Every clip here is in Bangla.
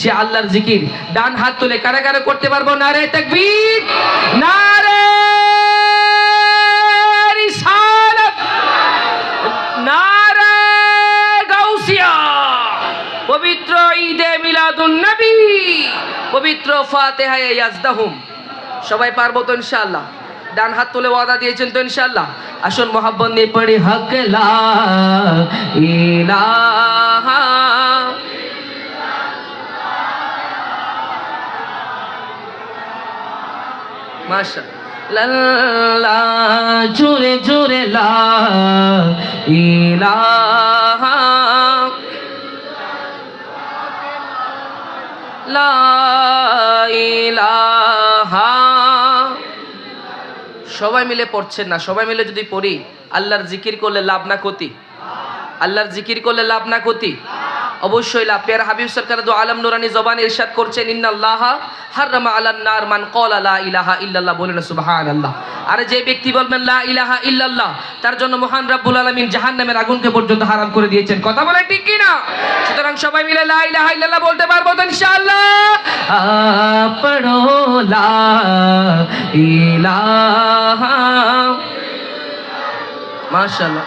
সে আল্লাহর জিকির, ডান হাত তুলে কারা কারা করতে পারব নারে তাকবীর, নারে রিসালাত, নারে গাউসিয়া, পবিত্র ঈদে মিলাদুন নবী, পবিত্র ফাতিহায়ে ইয়াজদাহুম। সবাই পারব তো ইনশাআল্লাহ? ডান হাত তুলে ওয়াদা দিয়েছেন তো ইনশাআল্লাহ? আসুন মোহাব্বত নিয়ে পড়ি, হক লা ইলাহা জোরে জোরে, লা লা সবাই মিলে পড়ছেন না, সবাই মিলে যদি পড়ি, আল্লাহর জিকির করলে লাভ না ক্ষতি? আল্লাহর জিকির করলে লাভ না ক্ষতি? অবশ্যই লাভ। পেয়ার হাবিব সরকার দু আলম নুরানি জবান ইরশাদ করছেন ইন্নাল্লাহ হাররামা আলান নার মান ক্বালা লা ইলাহা ইল্লাল্লাহ। বলেন সুবহানাল্লাহ। আর যে ব্যক্তি বলবেন লা ইলাহা ইল্লাল্লাহ তার জন্য মহান রাব্বুল আলামিন জাহান্নামের আগুনকে পর্যন্ত হারাম করে দিয়েছেন। কথা বলে ঠিক কি না? সুতরাং সবাই মিলে লা ইলাহা ইল্লাল্লাহ বলতে পারব তো ইনশাআল্লাহ? পড়ো লা ইলাহা মাশাআল্লাহ।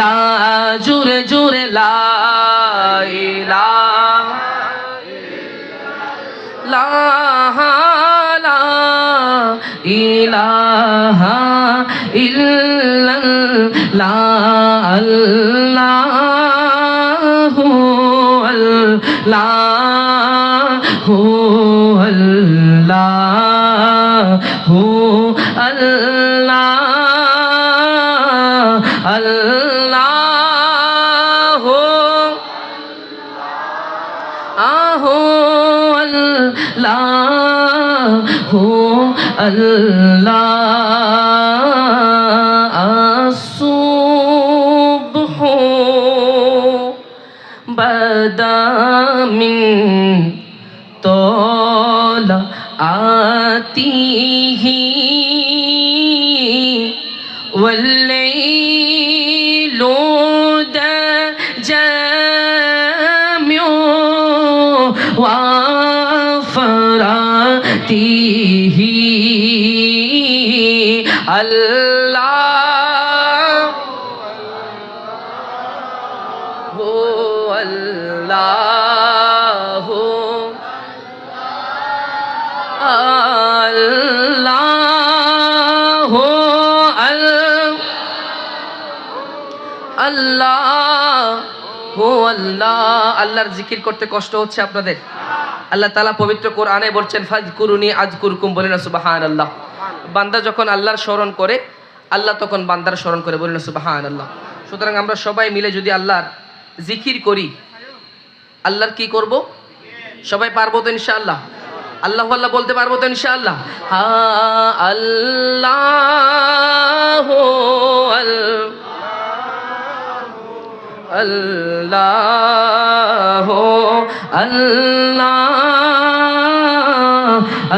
ইল্লাল্লাহ জুরে জুরে লা ইলাহা লা লা ইলাহা ইল্লাল্লাহ আল্লাহু আল্লাহু আল্লাহু আল্লাহ আল্লাহু। আল্লাহ আল্লাহ আসুবহ বাদা মিন তোলা আতিহি الله هو الله আল্লাহ আল্লাহ হো আল্লাহ আল্লাহর জিকির করতে কষ্ট হচ্ছে আপনাদের আল্লাহ তালা পবিত্র কোরআনে বলছেন ফাজ কুরুনি আজ কুরকুম বলে না সুবাহান আল্লাহ বান্দা যখন আল্লাহর স্মরণ করে, আল্লাহ তখন বান্দার স্মরণ করে বলে সুবাহান আল্লাহ সুতরাং আমরা সবাই মিলে যদি আল্লাহর জিকির করি, আল্লাহর কি করব? সবাই পারব তো ইনশাআল্লাহ? আল্লাহ আল্লাহ বলতে পারব তো ইনশাআল্লাহ? হা, আল্লাহ আল্লাহ আল্লাহ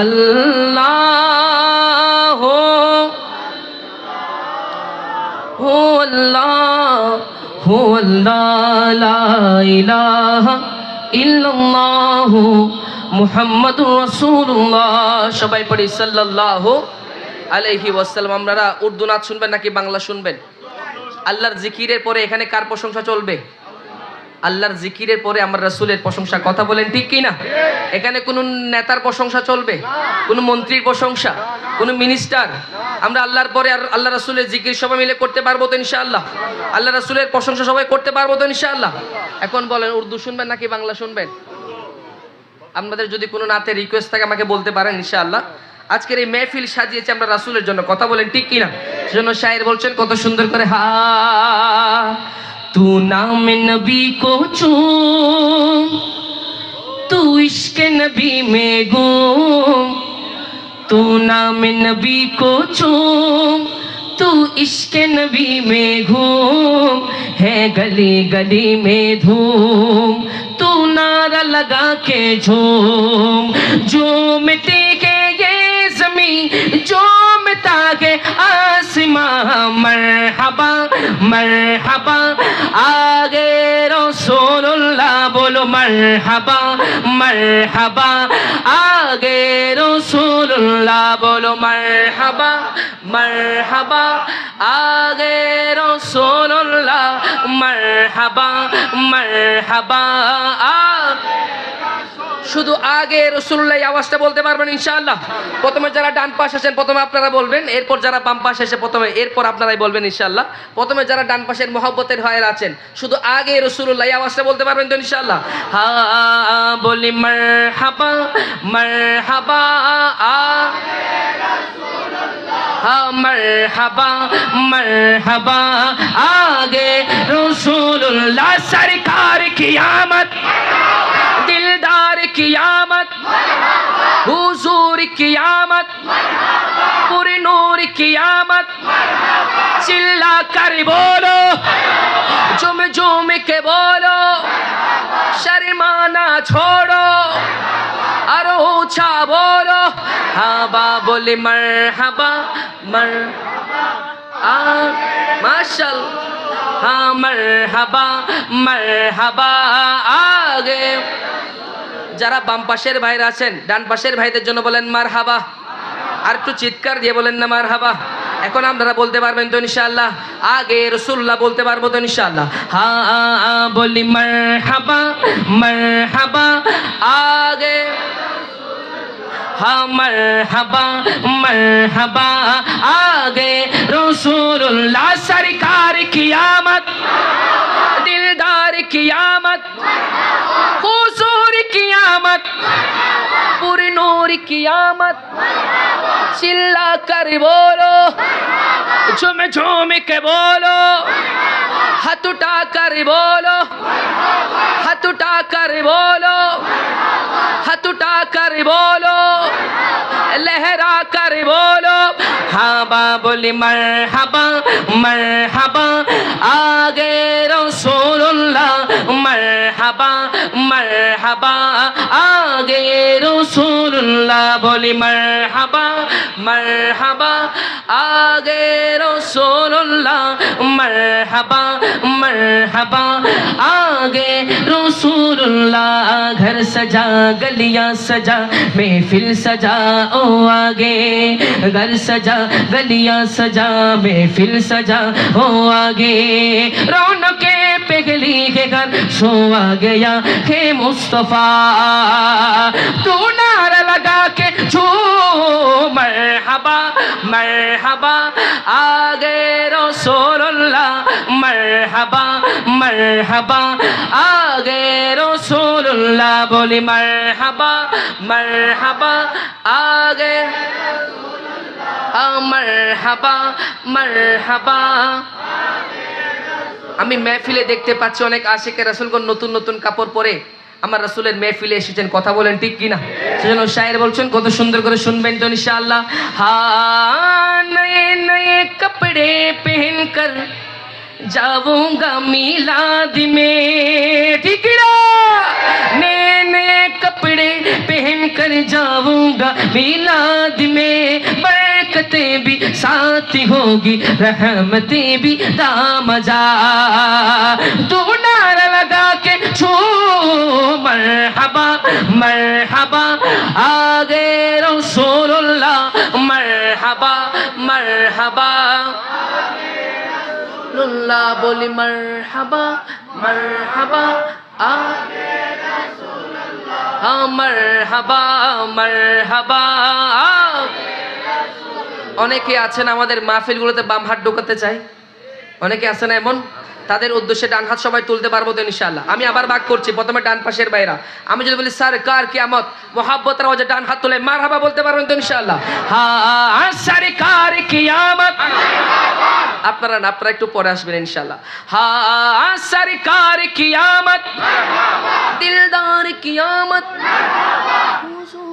আল্লাহ হো আল্লাহ হো আল্লাহ লা ইলাহা ইল্লাল্লাহু মুহাম্মাদুর রাসূলুল্লাহ। সবাই পড়ি সাল্লাল্লাহু আলাইহি ওয়াসাল্লাম। আপনারা উর্দু নাচ শুনবেন নাকি বাংলা শুনবেন? আল্লাহর জিকিরের পরে এখানে কার প্রশংসা চলবে? আল্লাহর জিকিরের পরে আমার রাসূলের প্রশংসা, কথা বলেন ঠিক কি না এখানে কোনো নেতার প্রশংসা চলবে? কোনো মন্ত্রীর প্রশংসা? কোনো মিনিস্টার আমরা আল্লাহর পরে আর আল্লাহ রাসূলের জিকির সবাই মিলে করতে পারব তো ইনশাআল্লাহ? আল্লাহ রাসূলের প্রশংসা সবাই করতে পারব তো ইনশাআল্লাহ? এখন বলেন, উর্দু শুনবেন নাকি বাংলা শুনবেন? আপনাদের যদি কোনো নাতে রিকোয়েস্ট থাকে আমাকে বলতে পারেন ইনশাআল্লাহ। আজকের এই মেহফিল সাজিয়েছে আমরা রাসূলের জন্য, কথা বলেন ঠিক কি না সেজন্য শায়ের বলছেন, কত সুন্দর করে, হা تو نام نبی کو چوم، تو عشق نبی میں گوم، تو نام نبی کو چوم، تو عشق نبی میں گھوم، ہے گلی گلی میں دھوم، تو نعرہ لگا کے جھوم جھومتے কে আসমা, মরহাবা মরহাবা। আগে রসুল্লাহ বলো মরহাবা মরহাবা। আগে রসুল্লাহ বলো মরহাবা মরহাবা। আগে রসুল্লাহ মরহাবা মরহাবা। আগে শুধু আগে রসুল্লাহ এই আওয়াজটা বলতে পারবেন ইনশাআল্লাহ প্রথমে যারা ডান পাশ আছেন প্রথমে আপনারা বলবেন এরপর যারা বাম পাশ এসে প্রথমে এরপর আপনারাই বলবেন ইনশাআল্লাহ প্রথমে যারা ডান পাশের মহব্বতের হয়ের আছেন শুধু আগে রসুল্লাহ এই আওয়াজটা বলতে পারবেন তো ইনশাআল্লাহ হা বলি মার হাবা মার হাবা আ हाँ मरहबा मरहबा आगे रसूलुल्लाह सरकार की आमद انوار قیامت، حضور قیامت، پر نور قیامت، چلا کر بولو، جم جم کے بولو، شرمانا چھوڑو، ارو اونچا بولو ہاں با بول مرحبا مرحبا ماشاءاللہ ہاں مرحبا مرحبا، آگے۔ হা মার হাবা মার হাবা আগে যারা বাম পাশের ভাইরা আছেন ডান পাশের ভাইদের জন্য বলেন মার হাবা আর একটু চিৎকার দিয়ে বলেন না মার হাবা এখন আপনারা বলতে পারবেন তো ইনশাআল্লাহ আগে রসুল্লাহ বলতে পারবো তো ইনশাআল্লাহ হা বলি মার হাবা মার হাবা আগে हाँ मरहबा मरहबा आगे रसूलुल्लाह सरकार की आमद दिलदार قیامت، پوری نور قیامت، چلا کر بولو جمع جمع کے بولو، ہاتھ اٹھا کر بولو، ہاتھ اٹھا کر بولو، ہاتھ اٹھا کر بولو، لہرا کر بولو ہابا بولی، مرحبا مرحبا، آگے رسول اللہ، مرحبا হাবা আগে রো رسول اللہ بولی مرحبا مرحبا آگے رسول اللہ مرحبا مرحبا آگے رسول اللہ گھر سجا گلیاں سجا محفل سجا او آگے گھر سجا گلیاں سجا محفل سجا او آگے رون کے پگلی کے گھر سو آ گیا کہ مصطفیٰ تو नारा लगा के छू मरहबा मरहबा आगे रसूलुल्लाह मरहबा मरहबा आगे रसूलुल्लाह बोली मरहबा मरहबा आगे मरहबा मरहबा আমি মেহফিলে দেখতে পাচ্ছি অনেক আশেকের রাসুলগণ নতুন নতুন কাপড় পরে আমার রাসুলের মেহফিলে এসেছেন কথা বলেন ঠিক কিনা সেজন্য শায়ের বলছেন কত সুন্দর করে শুনবেন তো ইনশাআল্লাহ হা নয়ে নয়ে কপড়ে পহন কর जाऊंगा मिलाद में ठीक ना नए नए कपड़े पहन कर जाऊंगा मिलाद में बरकतें भी साथ होगी रहमतें भी दामजा तू नारा लगा के छू मरहबा मरहबा आगे रसूलुल्लाह मरहबा मरहबा রাসূলুল্লাহ বলি মারহাবা মারহাবা আ মারহাবা মারহাবা অনেকে আছেন আমাদের মাহফিলগুলোতে বাম হাত ঢোকাতে চায়। অনেকে আছে না এমন, তাদের উদ্দেশ্যে ডান হাত সবাই তুলতে পারব তো ইনশাল্লাহ আমি আবার বাক করছি, প্রথমে ডান পাশের বাইরা আমি যদি বলি, স্যার, কার কিয়ামত? মোহাব্বত রাওয়াজে ডান হাত তুলে মার হাবা বলতে পারবেন তো ইনশাল্লাহ স্যার কার কিয়ামত? আপনারা না, আপনারা একটু পরে আসবেন ইনশাল্লাহ হা হ্যাঁ সরকার কিয়ামত? দিলদার কিয়ামত?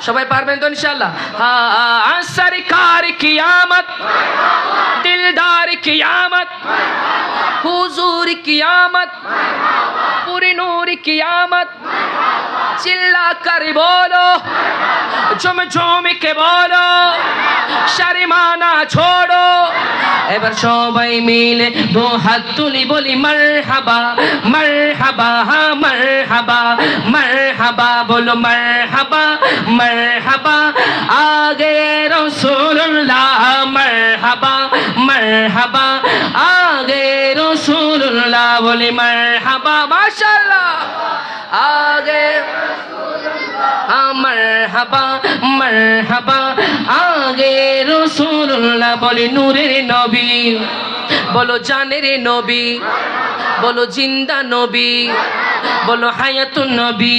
شہ پاروں شاء اللہ ہاں سرکار کی آمد دل کی آمد حضور کی آمد پوری نور کی آمد চিল্লা কারি বলো জমে জমিকে বলো শারিমানা ছোড়ো। এবার সবাই মিলে দু হাত তুলি বলি মর হাবা মর হাবা হা মার হাবা মর হাবা বলো মার হাবা মার হাবা আগে রসুল্লাহ মর হাবা মর হাবা আগে রসুল্লাহ বলি মর হাবা মাশাল্লাহ মারহাবা আমার হাবা মার হাবা আগে রসুল্লাহ বলে নূরের নবী, বলো জানের নবী, বলো জিন্দা নবী। বলো, হায়াতুন নবী,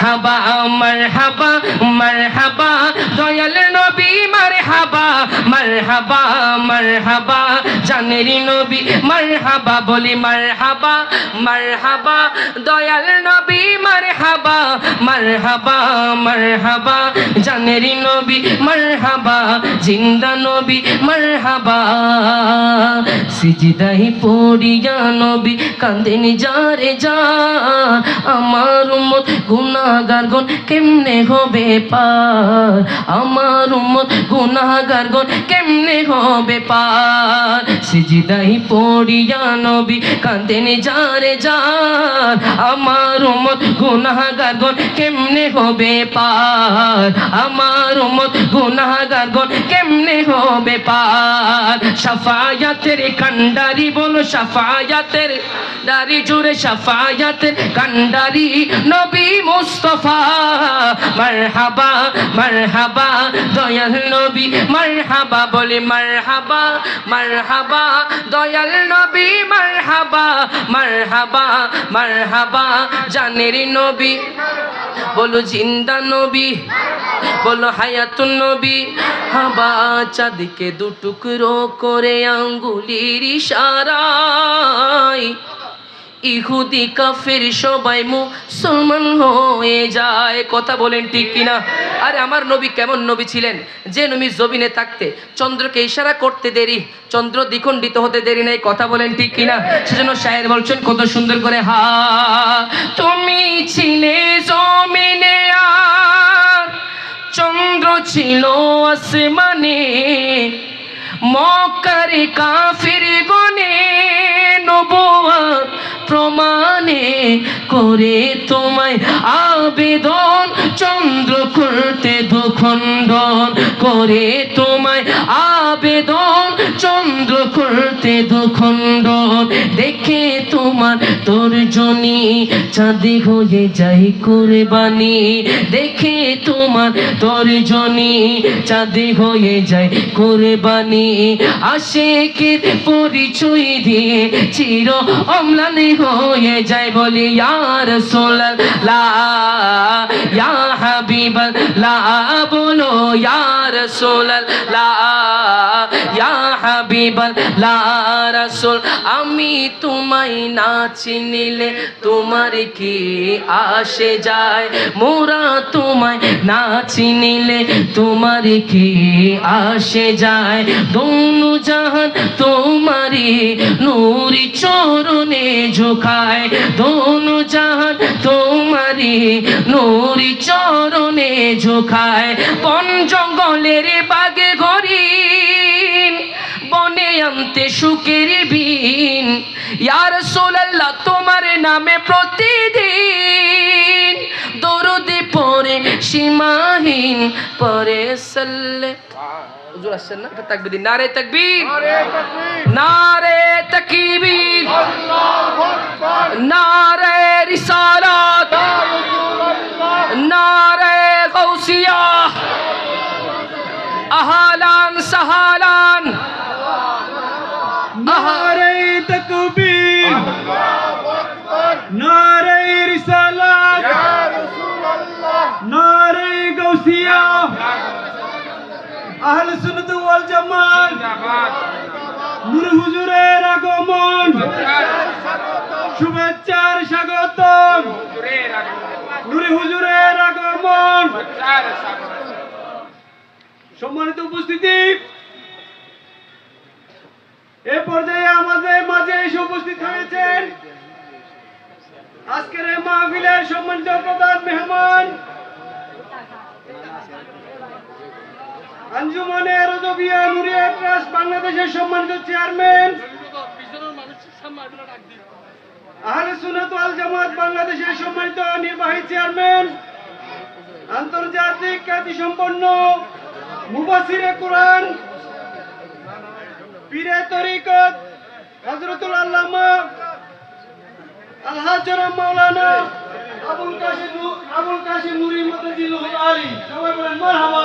হাবা মার হাবা মার হাবা দয়াল নবী মার হাবা মার হাবা মার হাবা জানেরি নবী মার হাবা বলি মার হাবা মার হাবা দয়াল নবী মার হাবা মার হাবা মার হাবা জানেরি নবী মার হাবা জিন্দা নবী মার হাবা সিজিদাই পড়িয়া নবী কান্দেন যারে যা আমার উম্মত গুনাহগার গন কেমনে হবে পার? আমার উম্মত গুনাহগার গন কেমনে হবে পার? সিজিদাই পড়িয়া নবী কান্দেন যারে যার। আমার উম্মত গুনাহগার গন কেমনে হবে পার? আমার উম্মত গুনাহগার গন কেমনে হবে পার? সাফায়াতের কান্ডারি বলো, সাফায়াতের দারি জুড়ে সাফায়াতের কান্ডারি নবী মুস্তফা, মারহাবা মারহাবা, দয়াল নবী, মারহাবা, বলে মারহাবা মারহাবা, দয়াল নবী, মারহাবা মারহাবা মারহাবা, জানের নবী, বলো জিন্দা নবী, বলো হায়াতুন নবী, হাবা চাঁদিকে দু টুকরো করে আঙ্গুলির ইশারায় ইহুদি কাফের সবাই মুসলমান হয়ে যায়। কথা বলেন ঠিক কিনা? আরে আমার নবী কেমন নবী ছিলেন? যে নবী জমিনে থাকতে চন্দ্রকে ইশারা করতে দেরি, চন্দ্র দ্বিখণ্ডিত হতে দেরি নাই। কথা বলেন ঠিক কিনা? সেজন্য শায়ের বলছেন, কত সুন্দর করে, হা, তুমি ছিলে জমিনে আর চন্দ্র ছিল আসমানে। মক্কার কাফির গনে নবুয়াত প্রমাণে করে তোমায় আবেদন। চন্দ্র করতে দুখণ্ডন করে তোমায় আবেদন। চন্দ্র করতে দুখণ্ডন দেখে তোমার তোর জনি চাঁদি হয়ে যাই কুরবানি। দেখে তোমার তোর জনি চাঁদি হয়ে যায় কুরবানি। আশেকের পরিচয় দিয়ে চির অম্লানি হয়ে যায় বলি ইয়ার সোল্লা লা হাবিব লা বলো ইয়ার সোল্লা ইয়া হাবিবাল্লাহ রাসূল, আমি তোমায় না চিনিলে তোমার কি আসে যায়? মোরা তোমায় না চিনিলে তোমার কি আসে যায়? দোনো জাহান তোমারি নূরি চরণে ঝোকায়। দোনো জাহান তোমারি নূরি চরণে ঝোকায়। বন জঙ্গলের বাগে বনে আনতে সুখের বিন ইয়ার সোলাল্লাহ তোমার নামে প্রতিদিন দরদি পরে সীমাহীন পরে সাল্লে হুজুর আসছেন না? এটা তাকবীর। দিন নারে তাকবীর। নারে তাকবীর। নারে রিসালাত। নারে গাউসিয়া। আহালান সাহালান। নারে তকবীর। নারে রিসালাত। নারে গাউসিয়া। আহলে সুন্নাত ওয়াল জামাত। নূর হুজুরের আগমন। শুভেচ্ছার স্বাগতম। নূর হুজুরের আগমন। সম্মানিত উপস্থিতি। এ পর্যায়ে আমাদের মাঝে এসে উপস্থিত হয়েছেন আজকের এই মাহফিলের সম্মানিত প্রধান মেহমান। আঞ্জুমানে রজবিয়া নুরিয়া ট্রাস্ট বাংলাদেশের সম্মানিত চেয়ারম্যান। আহলে সুন্নাত ওয়াল জামাত বাংলাদেশের সম্মানিত নির্বাহী চেয়ারম্যান। আন্তর্জাতিক খ্যাতি সম্পন্ন মুবাসিরে কোরআন পীরে তরিকত হযরতুল আল্লামা আলহাজ জনাব মাওলানা আবুল কাশিম নু- আবুল কাশিম নুরি মুতাজিল আলী সবাই বলেন মারহাবা।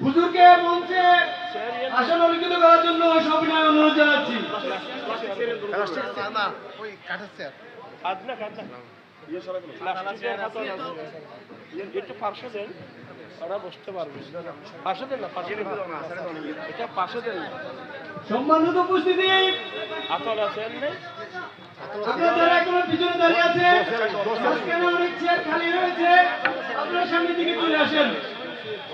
হুজুরকে মঞ্চে আসন অলঙ্কিত করার জন্য সবিনয় অনুরোধ জানাচ্ছি। একটু পার্শ্ব দেন। ওরা বসতে পারবে। পার্শ্ব দেন না পার্শ্ব এটা দেন না। সম্মানিত উপস্থিতি আতর আছেন আপনারা যারা এখনও পিছনে দাঁড়িয়ে আছে মাঝখানে অনেক চেয়ার খালি রয়েছে। আপনারা সামনের দিকে চলে আসেন।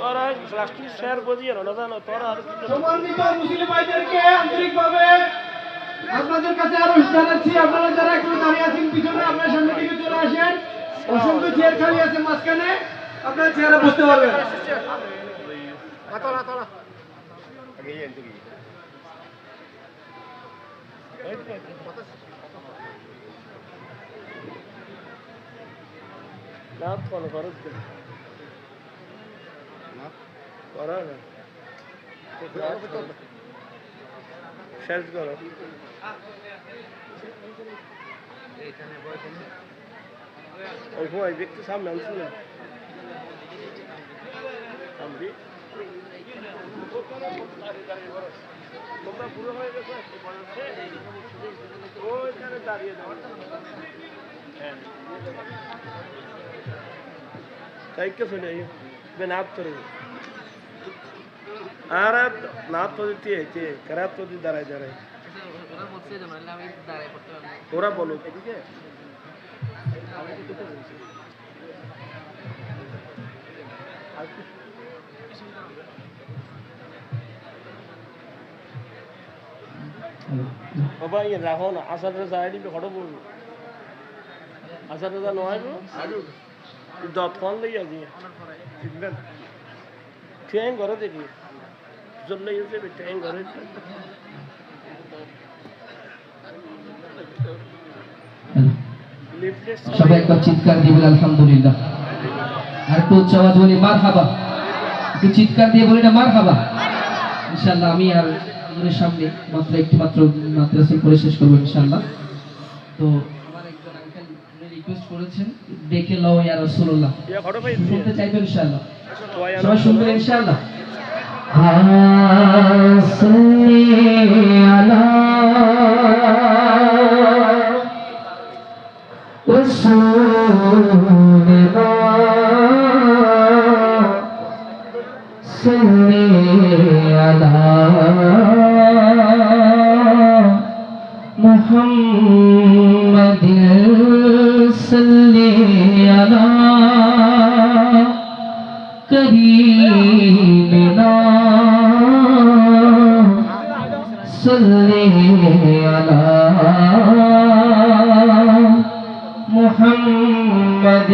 ওরা প্লাস্টিক চেয়ার বজিয়ে না জানো? তোরা আর সম্মানিত মুসলিম ভাইদেরকে আন্তরিকভাবে আপনাদের কাছে আরও জানাচ্ছি। আপনারা যারা দাঁড়িয়ে আছেন পিছনে আপনারা সামনের দিকে চলে আসেন। অসংখ্য চেয়ার খালি আছে মাঝখানে। আপনারা চেয়ারে বসতে পারবেন। করো না শেষ করো। ওই ভয় ব্যক্তি সামনে আনছি না সামনে তোমরা পুরো হয়ে গেছো ওইখানে দাঁড়িয়ে দেওয়া হ্যাঁ കൈക്ക് സുനയും നാത്തോടി ആരാ നാത്തോതി ചേച്ചി കരാത്തോതി ധാരാ ധാരാ ওরা বলো আর বাবা ইয়ে রাখো না আসার রেজা আইডি ঘটো বলব আসার রেজা নয় দত ফোন লই আজি। ট্রেন ঘরে দেখি জল্লে এসে ট্রেন ঘরে সবাই একবার চিৎকার দিবেন আলহামদুলিল্লাহ। আর একটু উচ্চ আওয়াজ বলি মার একটু চিৎকার দিয়ে বলি না মার হাবা ইনশাল্লাহ আমি আর হুজুরের সামনে মাত্র একটি মাত্র মাদ্রাসা করে শেষ করব ইনশাল্লাহ তো আমার একজন আঙ্কেল রিকোয়েস্ট করেছেন ডেকে লও ইয়া রাসূলুল্লাহ। ইয়া ঘটো ভাই। শুনতে চাইবেন ইনশাল্লাহ সবাই শুনবেন ইনশাল্লাহ সালাম کریمنا صلی علی محمد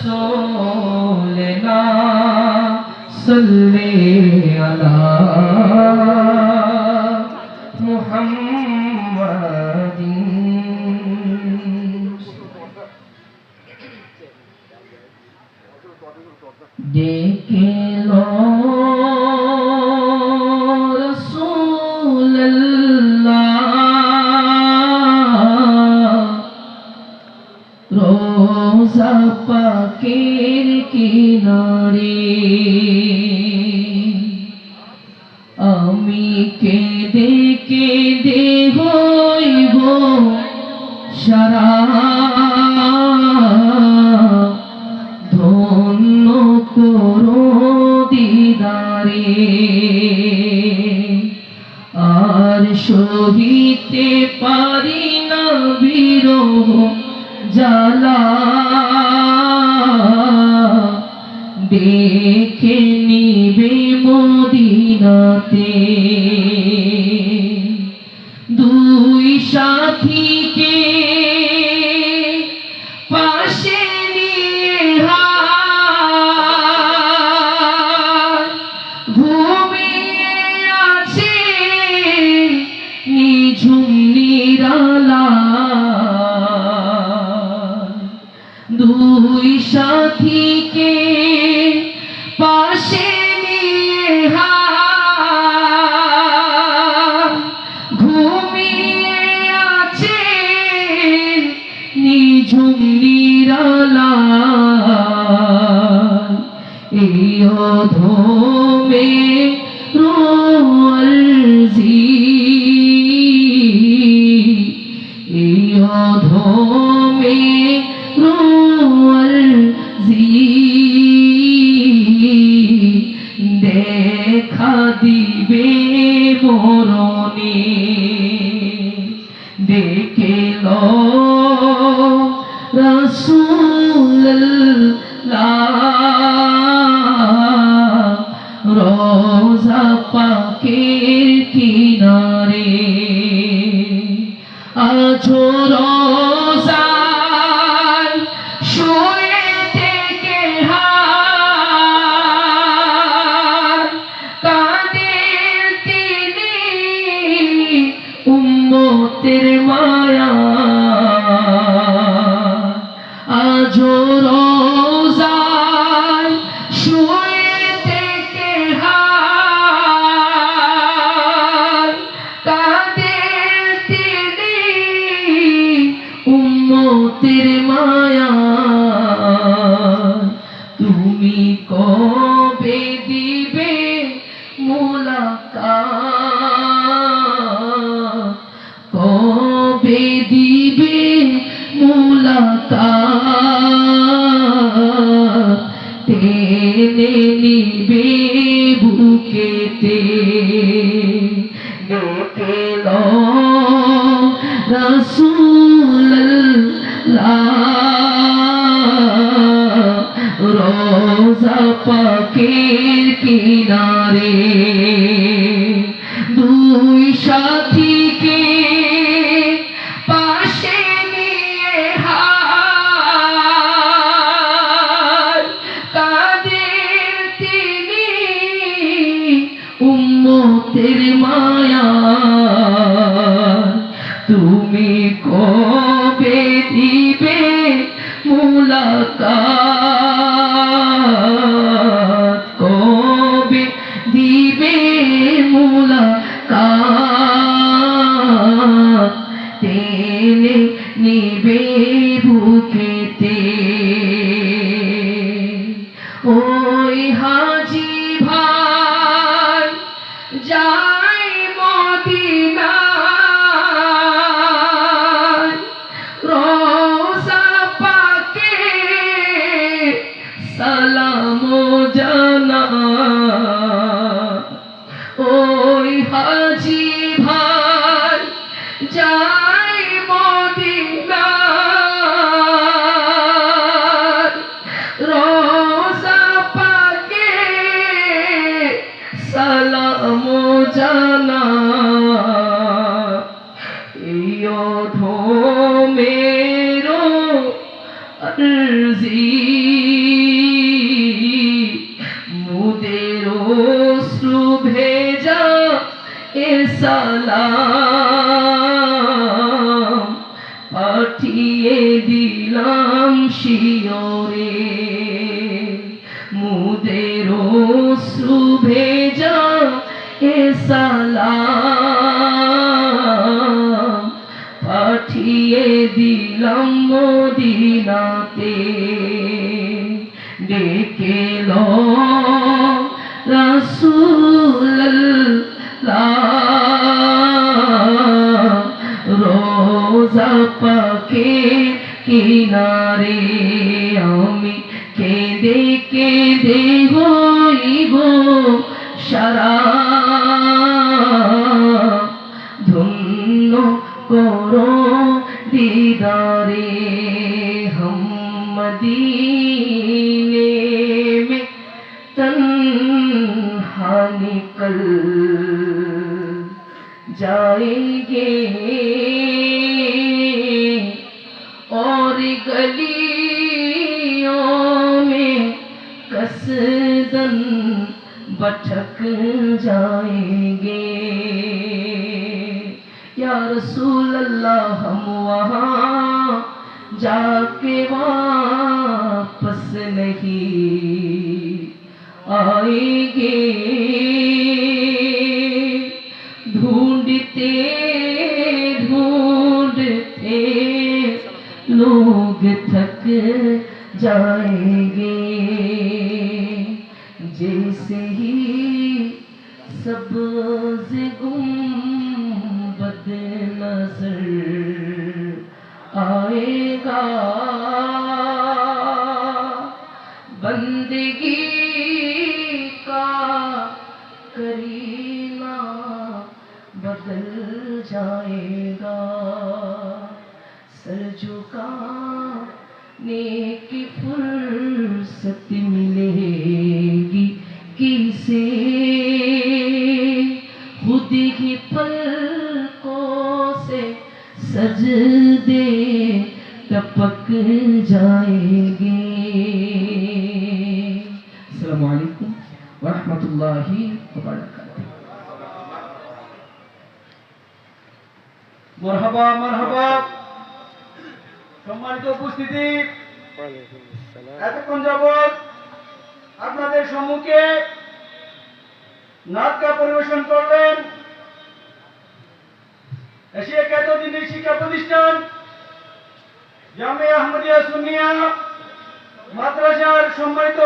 রসুল না। সহিতে পারি না বিরহ জ্বালা। দেখে নিবে মদিনাতে। এই অধমে রোয়ালজি এই অধমে নারী সালাম পাঠিয়ে দিলাম মদিনাতে। ডেকে লো রাসূলুল্লাহ। রোজা পাকে কিনারে আমি কেঁদে কেঁদে گردن بٹھک جائیں گے۔ یا رسول اللہ، ہم وہاں جا کے واپس نہیں آئیں گے۔ جائے گا۔ سر جھکانے کی فرصت ملے گی۔ کسے خود ہی پلکوں سے سجدے ٹپک جائیں گے۔ السلام علیکم ورحمۃ اللہ وبرکاتہ۔ মারহাবা সম্মানিত উপস্থিতি। এতক্ষণ যাবৎ আপনাদের সম্মুখে নাটকা পরিবেশন করলেন এশিয়া খ্যাত দিনের শিক্ষা প্রতিষ্ঠান জামে আহমদিয়া সুনিয়া মাদ্রাসার সম্মানিত